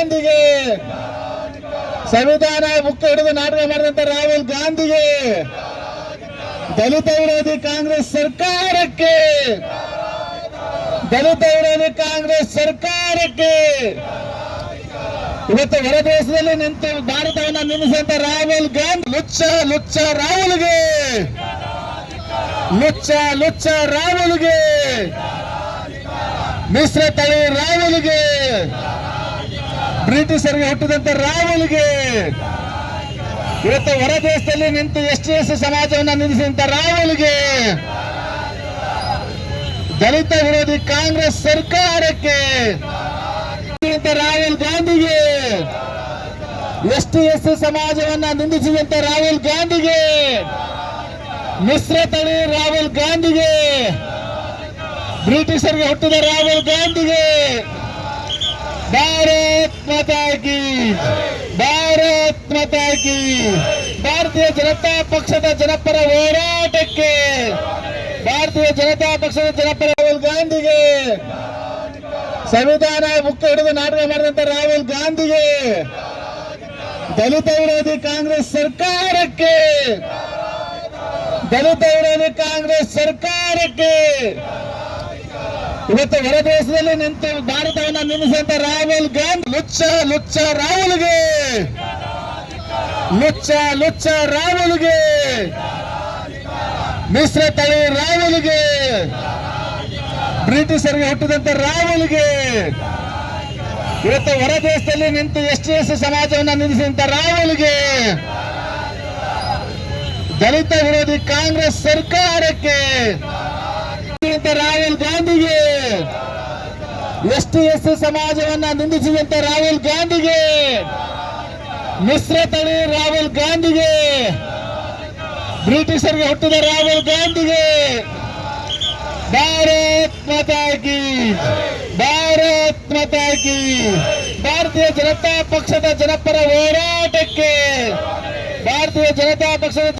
ಗಾಂಧಿಗೆ. ಸಂವಿಧಾನ ಬುಕ್ ಹಿಡಿದು ನಾಟಕ ಮಾಡಿದಂತ ರಾಹುಲ್ ಗಾಂಧಿಗೆ. ದಲಿತ ವಿರೋಧಿ ಕಾಂಗ್ರೆಸ್ ಸರ್ಕಾರಕ್ಕೆ. ದಲಿತ ವಿರೋಧಿ ಕಾಂಗ್ರೆಸ್ ಸರ್ಕಾರಕ್ಕೆ. ಇವತ್ತು ಹೊರ ದೇಶದಲ್ಲಿ ನಿಂತು ಭಾರತವನ್ನ ನಿಲ್ಲಿಸಿದಂತ ರಾಹುಲ್ ಗಾಂಧಿ. ಲುಚ್ಚ ಲುಚ್ಚ ರಾಹುಲ್ಗೆ. ಲುಚ್ಚ ಲುಚ್ಚ ರಾಹುಲ್ಗೆ. ಮಿಶ್ರ ತಳಿ ರಾಹುಲ್ಗೆ. ಬ್ರಿಟಿಷರಿಗೆ ಹುಟ್ಟಿದಂತ ರಾಹುಲ್ಗೆ ಇವತ್ತು ಹೊರ ದೇಶದಲ್ಲಿ ನಿಂತು ಎಸ್ ಎಸ್ ಸಮಾಜವನ್ನು ನಿಲ್ಲಿಸಿದಂತ ರಾಹುಲ್ಗೆ ದಲಿತ ವಿರೋಧಿ ಕಾಂಗ್ರೆಸ್ ಸರ್ಕಾರಕ್ಕೆ. ರಾಹುಲ್ ಗಾಂಧಿಗೆ. ಎಸ್ ಎಸ್ ಸಮಾಜವನ್ನ ನಿಂದಿಸಿದಂತ ರಾಹುಲ್ ಗಾಂಧಿಗೆ. ಮಿಶ್ರ ತಳಿ ರಾಹುಲ್ ಗಾಂಧಿಗೆ. ಬ್ರಿಟಿಷರಿಗೆ ಹುಟ್ಟಿದ ರಾಹುಲ್ ಗಾಂಧಿಗೆ. ಭಾರತ್ ಮಾತಾ ಕಿ ಭಾರತ್ ಮಾತಾ ಕಿ ಭಾರತೀಯ ಜನತಾ ಪಕ್ಷದ ಜನಪರ ಹೋರಾಟಕ್ಕೆ ಭಾರತೀಯ ಜನತಾ ಪಕ್ಷದ ಜನಪರ ರಾಹುಲ್ ಗಾಂಧಿಗೆ ಸಂವಿಧಾನ ಬುಕ್ ಹಿಡಿದು ನಾಟಕ ಮಾಡಿದಂತ ರಾಹುಲ್ ಗಾಂಧಿಗೆ ದಲಿತ ವಿರೋಧಿ ಕಾಂಗ್ರೆಸ್ ಸರ್ಕಾರಕ್ಕೆ ದಲಿತ ವಿರೋಧಿ ಕಾಂಗ್ರೆಸ್ ಸರ್ಕಾರಕ್ಕೆ ಇವತ್ತು ಹೊರ ದೇಶದಲ್ಲಿ ನಿಂತು ಭಾರತವನ್ನ ನಿಲ್ಲಿಸಿದಂತ ರಾಹುಲ್ ಗಾಂಧಿ. ಲುಚ್ಚ ಲುಚ್ಚ ರಾಹುಲ್ಗೆ. ಲುಚ್ಚ ಲುಚ್ಚ ರಾಹುಲ್ಗೆ. ಮಿಶ್ರ ತಳಿ ರಾಹುಲ್ಗೆ. ಬ್ರಿಟಿಷರಿಗೆ ಹುಟ್ಟಿದಂತ ರಾಹುಲ್ಗೆ. ಇವತ್ತು ಹೊರ ದೇಶದಲ್ಲಿ ನಿಂತು ಎಷ್ಟು ಎಸ್ ಸಮಾಜವನ್ನ ನಿಲ್ಲಿಸಿದಂತ ರಾಹುಲ್ಗೆ. ದಲಿತ ವಿರೋಧಿ ಕಾಂಗ್ರೆಸ್ ಸರ್ಕಾರಕ್ಕೆ ಇಂಥ ರಾಹುಲ್ ಗಾಂಧಿಗೆ ಎಸ್ ಟಿ ಎಸ್ ಸಮಾಜವನ್ನ ನಿಂದಿಸಿದಂತ ರಾಹುಲ್ ಗಾಂಧಿಗೆ. ಮಿಶ್ರ ತಳಿ ರಾಹುಲ್ ಗಾಂಧಿಗೆ. ಬ್ರಿಟಿಷರಿಗೆ ಹುಟ್ಟಿದ ರಾಹುಲ್ ಗಾಂಧಿಗೆ. ಭಾರತ್ ಮತಾಕಿ ಭಾರತ್ ಮತಾಕಿ ಭಾರತೀಯ ಜನತಾ ಪಕ್ಷದ ಜನಪರ ಹೋರಾಟಕ್ಕೆ. ಭಾರತೀಯ ಜನತಾ ಪಕ್ಷದ